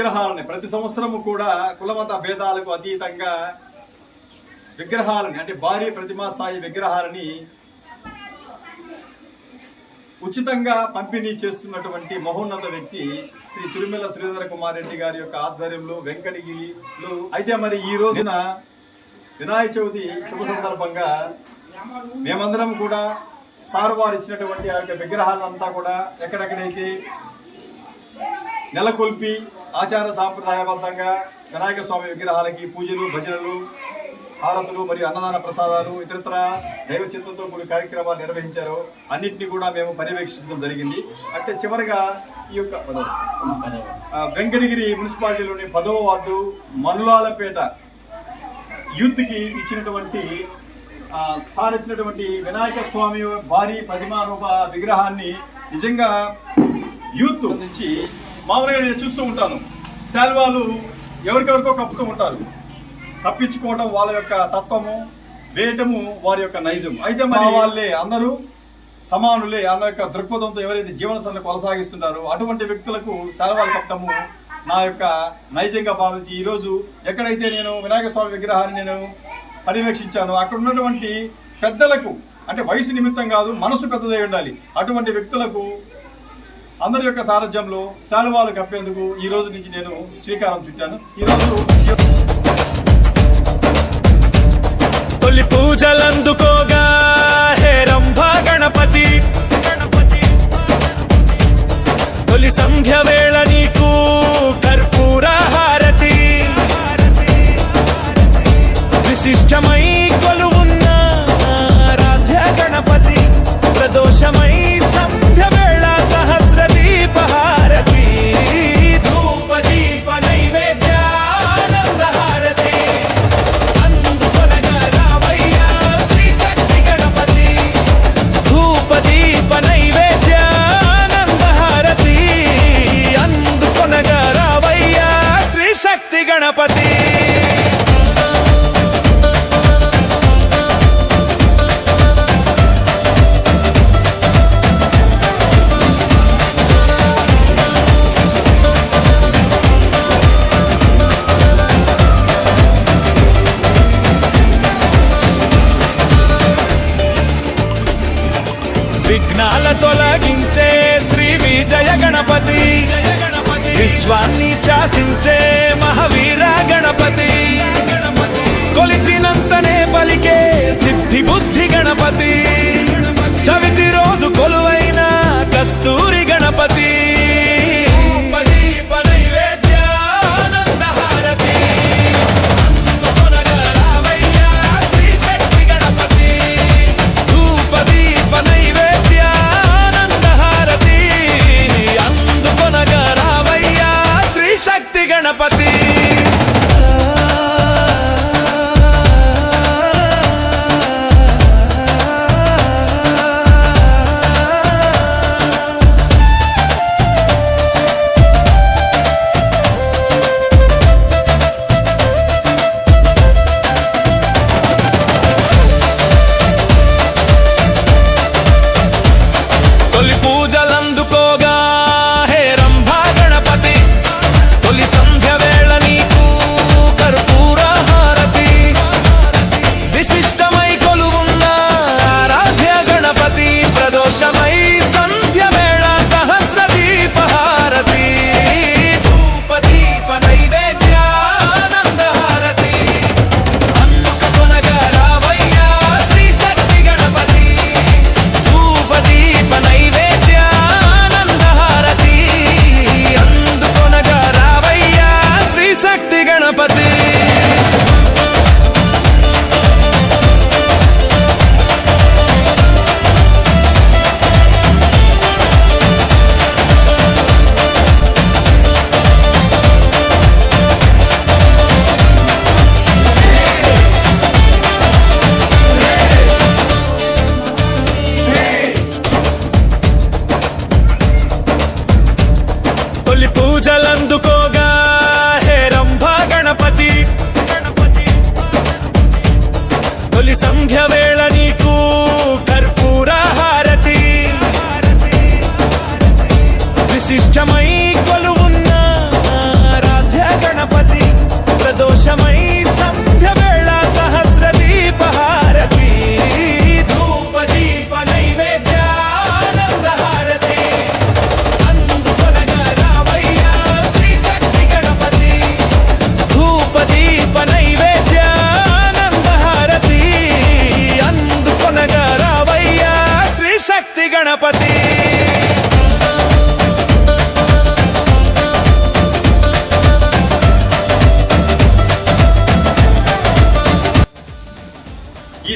విగ్రహాలని ప్రతి సంవత్సరము కూడా కులమత భేదాలకు అతీతంగా విగ్రహాలని అంటే భారీ ప్రతిమా స్థాయి విగ్రహాలని ఉచితంగా పంపిణీ చేస్తున్నటువంటి మహోన్నత వ్యక్తి శ్రీ తిరుమల శ్రీధర కుమార్ రెడ్డి గారి యొక్క ఆధ్వర్యంలో వెంకటగిరిలో. అయితే మరి ఈ రోజున వినాయక చవితి శుభ సందర్భంగా మేమందరం కూడా సార్ వారు ఇచ్చినటువంటి ఆ యొక్క విగ్రహాలంతా కూడా ఎక్కడెక్కడైతే నెలకొల్పి ఆచార సాంప్రదాయబద్ధంగా వినాయక స్వామి విగ్రహాలకి పూజలు భజనలు హారతులు మరియు అన్నదాన ప్రసాదాలు ఇతరత్ర దైవ చిత్తంతో కొన్ని కార్యక్రమాలు నిర్వహించారు. అన్నింటినీ కూడా మేము పర్యవేక్షించడం జరిగింది. అంటే చివరిగా ఈ యొక్క వెంకటగిరి మున్సిపాలిటీలోని పదవ వార్డు మనులాలపేట యూత్కి ఇచ్చినటువంటి ఆ, సార్ ఇచ్చినటువంటి వినాయక స్వామి భారీ ప్రతిమారూప విగ్రహాన్ని నిజంగా యూత్ నుంచి మామూలుగా నేను చూస్తూ ఉంటాను. శాల్వాలు ఎవరికెవరికో కప్పుతూ ఉంటారు. తప్పించుకోవడం వాళ్ళ యొక్క తత్వము వేయటము వారి యొక్క నైజం అయితే మరి వాళ్ళే అందరూ సమానులే. అన్న యొక్క దృక్పథంతో ఎవరైతే జీవనశైలిని కొనసాగిస్తున్నారో అటువంటి వ్యక్తులకు శాల్వాలు కప్పటము నా యొక్క నైజంగా భావించి ఈరోజు ఎక్కడైతే నేను వినాయక స్వామి విగ్రహాన్ని నేను పర్యవేక్షించానో అక్కడ ఉన్నటువంటి పెద్దలకు అంటే వయసు నిమిత్తం కాదు మనసు పెద్దదై ఉండాలి. అటువంటి వ్యక్తులకు అందరి యొక్క సారథ్యంలో శాలువాలు కప్పేందుకు ఈ రోజు నుంచి నేను స్వీకారం చుట్టాను. ఈ రోజు తొలి పూజలందుకోగా హే రంభ గణపతి. తొలి సంధ్య వేళ నీకు గణపతి. విఘ్నాల తొలగించే విశ్వాన్ని శాసించే మహావీర గణపతి. కొలిచినంతనే పలికే సిద్ధి బుద్ధి గణపతి. చవితి రోజు కొలువైన కస్తూరి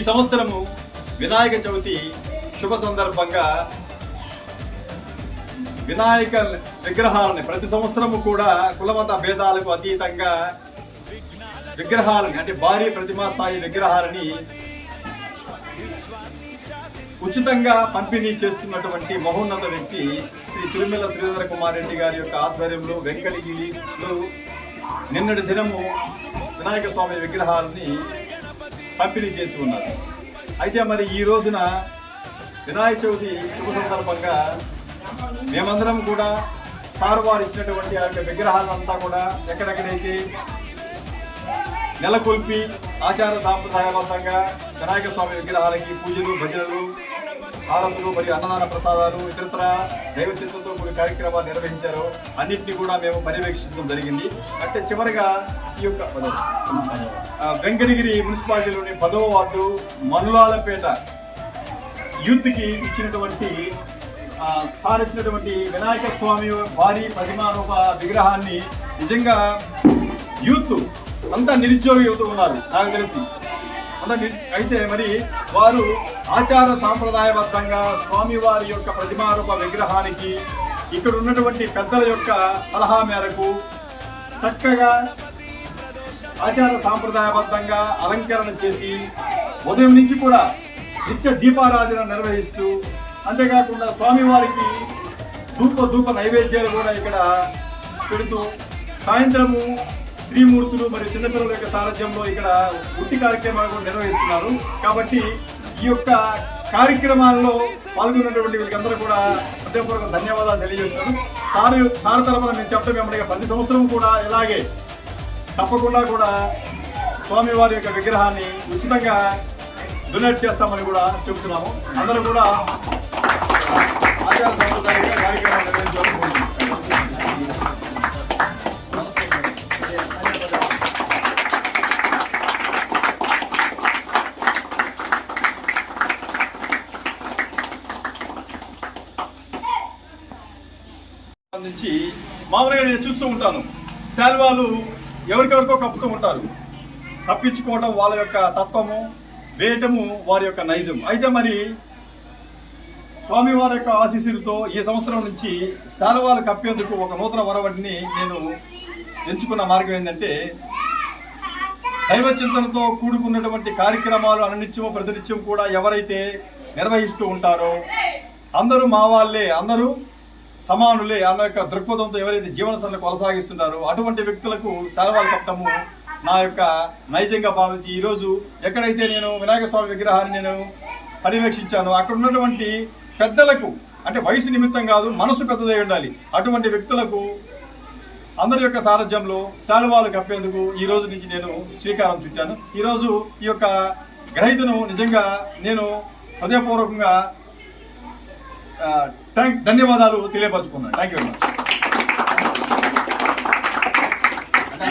సంవత్సరము వినాయక చవితి శుభ సందర్భంగా వినాయక విగ్రహాలని ప్రతి సంవత్సరము కూడా కులమత భేదాలకు అతీతంగా విగ్రహాలని అంటే భారీ ప్రతిమా స్థాయి విగ్రహాలని ఉచితంగా పంపిణీ చేస్తున్నటువంటి మహోన్నత వ్యక్తి శ్రీ తిరుమల శ్రీధర కుమార్ రెడ్డి గారి యొక్క ఆధ్వర్యంలో వెంకటగిరిలో నిన్నటి దినము వినాయక స్వామి విగ్రహాలని పంపిణీ చేసి ఉన్నారు. అయితే మరి ఈ రోజున వినాయక చవితి శుభ సందర్భంగా మేమందరం కూడా సార్ వారు ఇచ్చినటువంటి ఆ యొక్క విగ్రహాలంతా కూడా ఎక్కడెక్కడైతే నెలకొల్పి ఆచార సాంప్రదాయబద్ధంగా వినాయక స్వామి విగ్రహాలకి పూజలు భజనలు హారతులు మరియు అన్నదాన ప్రసాదాలు ఇతరత్ర దైవచిత్తంతో కూడిన కార్యక్రమాలు నిర్వహించారు. అన్నింటినీ కూడా మేము పర్యవేక్షించడం జరిగింది. అంటే చివరిగా ఈ యొక్క వెంకటగిరి మున్సిపాలిటీలోని పదవ వార్డు మనులాలపేట యూత్కి ఇచ్చినటువంటి ఆ, వినాయక స్వామి భారీ ప్రతిమారూప విగ్రహాన్ని నిజంగా యూత్ అంతా నిరుద్యోగ యువత ఉన్నారు నాకు తెలిసి. అలాగే అయితే మరి వారు ఆచార సాంప్రదాయబద్ధంగా స్వామివారి యొక్క ప్రతిమారూప విగ్రహానికి ఇక్కడ ఉన్నటువంటి పెద్దల యొక్క సలహా మేరకు చక్కగా ఆచార సాంప్రదాయబద్ధంగా అలంకరణ చేసి ఉదయం నుంచి కూడా నిత్య దీపారాధన నిర్వహిస్తూ అంతేకాకుండా స్వామివారికి ధూప ధూప నైవేద్యాలు కూడా ఇక్కడ పెడుతూ సాయంత్రము శ్రీమూర్తులు మరియు చిన్నపిల్లల యొక్క సారథ్యంలో ఇక్కడ ఉట్టి కార్యక్రమాలు నిర్వహిస్తున్నారు. కాబట్టి ఈ యొక్క కార్యక్రమాల్లో పాల్గొన్నటువంటి వీళ్ళకందరూ కూడా హృదయపూర్వక ధన్యవాదాలు తెలియజేస్తున్నాను. సార్ సార్ తరఫున మేము చెప్పడం ఏమంటే ప్రతి సంవత్సరం కూడా ఇలాగే తప్పకుండా కూడా స్వామివారి యొక్క విగ్రహాన్ని ఉచితంగా డొనేట్ చేస్తామని కూడా చెబుతున్నాము అందరూ కూడా ఆచార సంప్రదాయంగా కార్యక్రమాలు నిర్వహించాలని సంబంధించి మామూలుగా నేను చూస్తూ ఉంటాను. శాల్వాలు ఎవరికెవరికో కప్పుతూ ఉంటారు. తప్పించుకోవడం వాళ్ళ యొక్క తత్వము వేయటము వారి యొక్క నైజం. అయితే మరి స్వామివారి యొక్క ఆశీస్సులతో ఈ సంవత్సరం నుంచి శాలువాలు కప్పేందుకు ఒక నూతన వరవడిని నేను ఎంచుకున్న మార్గం ఏంటంటే దైవ చింతనతో కూడుకున్నటువంటి కార్యక్రమాలు అననిత్యము ప్రతినిత్యం కూడా ఎవరైతే నిర్వహిస్తూ ఉంటారో అందరూ మా వాళ్ళే. అందరూ సమానులే అన్న యొక్క దృక్పథంతో ఎవరైతే జీవన కొనసాగిస్తున్నారో అటువంటి వ్యక్తులకు సెలవులు కట్టము నా యొక్క నైజంగా భావించి ఈరోజు ఎక్కడైతే నేను వినాయక స్వామి విగ్రహాన్ని నేను పర్యవేక్షించానో అక్కడ ఉన్నటువంటి పెద్దలకు అంటే వయసు నిమిత్తం కాదు మనసు పెద్దదై ఉండాలి. అటువంటి వ్యక్తులకు అందరి యొక్క సారథ్యంలో శాలువాలు కప్పేందుకు ఈ రోజు నుంచి నేను శ్రీకారం చుట్టాను. ఈరోజు ఈ యొక్క గ్రహీతను నిజంగా నేను హృదయపూర్వకంగా థ్యాంక్ ధన్యవాదాలు తెలియపరచుకున్నాను. Thank you very much